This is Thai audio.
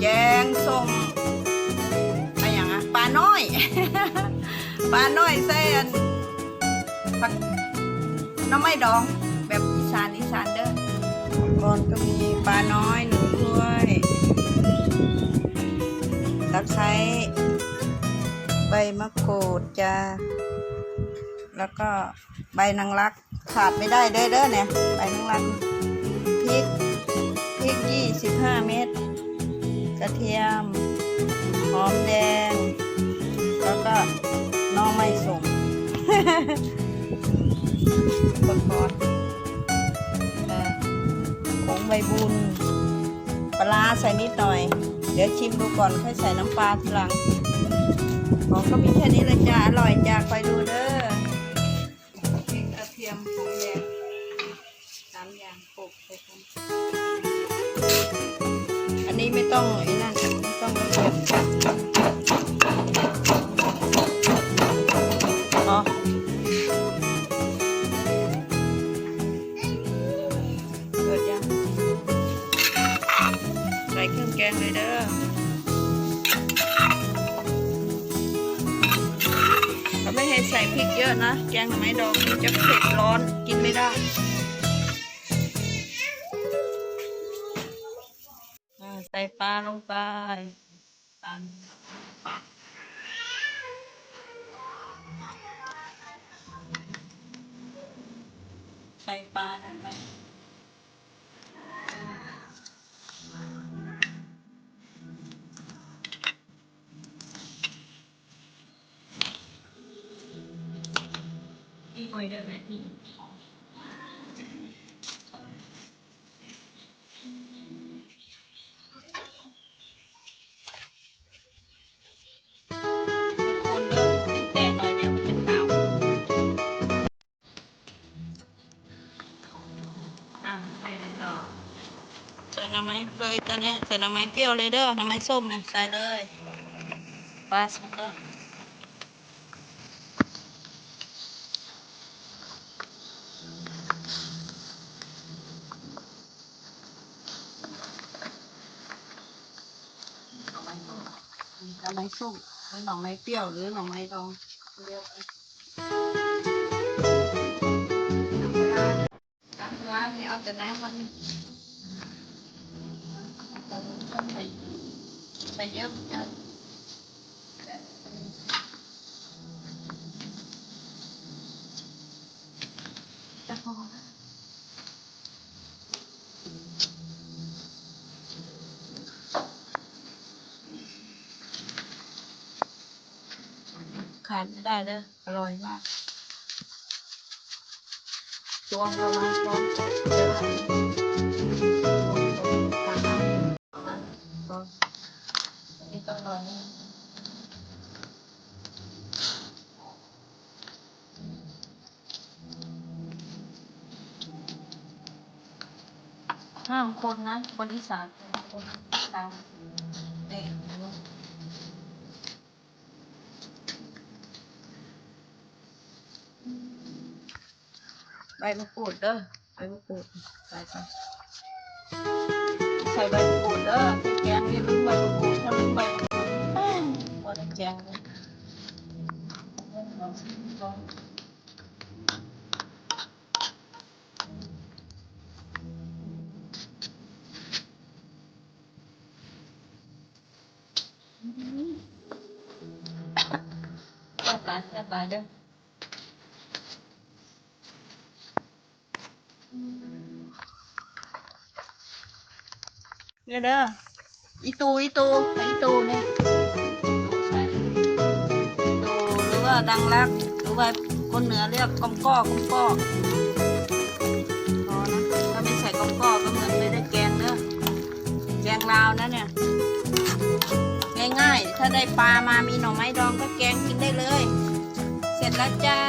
แกงส้มอะไรอย่างเงี้ยปลาน้อย ปลาน้อยเส้นผักน้ำไม่ดองแบบอีสานอีสานเด้อก่อนก็มีปลาน้อยหนึ่งด้วยตะไคร้ใบมะกรูดจ้าแล้วก็ใบนางรักขาดไม่ได้เด้อเด้อเนี่ยใบนางรักพริกพริกยี่สิบห้าเม็ด กระเทียม หอมแดง แล้วก็น้องไม่ส่งอุปกรณ์เอ่อผงใบบุญปลาใส่นิดหน่อย เดี๋ยวชิมดูก่อนค่อยใส่น้ำปลาทีหลังของก็มีแค่นี้เลยจ้า อร่อยจ้าไปดูเด้อ นี้ไม่ต้องไอ้นั่นไม่ต้องละเอียดอ๋อเปิดยังใส่เครื่องแกงเลยเด้อเขาไม่ให้ใส่พริกเยอะนะ แกงทำไมดองมันจะเผ็ดร้อนกินไม่ได้ ปลาลงไปใส่ปลาลงไปอีกหน่อยได้ไหม เลยตอนนี้ใส่น้ำไม้เปรี้ยวเลยเด้อน้ำไม้ส้มใส่เลยปลาสักก็หน่อไม้ส้มหน่อไม้ส้มหรือหน่อไม้เปรี้ยวหรือหน่อไม้ดองเรียกน้ำร้านนี่เอาแต่น้ำมัน ใส่ใส่เยอะจังจะพอแล้วขาดไม่ได้เลยอร่อยมากตวงประมาณตวง ห้าคนนะ คนอีสานคนอีสานนี่ใบมะกรูดเด้อใบมะกรูดใส่ไปใส่ใบมะกรูดเด้อแกงนี่ลืมใบมะกรูดถ้าลืมใบมะกรูดแป้งพอได้แกงเลย แซ่บหลายแซ่บหลายเด้อเนี่ยเด้ออีตูอีตูอีตูเนี่ยอีตูหรือว่าดังรักหรือว่าคนเหนือเรียกกอมก้อกอมก้อพอนะถ้าไม่ใส่กอมก้อก็เหมือนไม่ได้แกงเนอะแกงลาวนะเนี่ยง่ายๆถ้า ได้ปลามามีหน่อไม้ดองก็แกงกินได้เลย เสร็จแล้วจ้า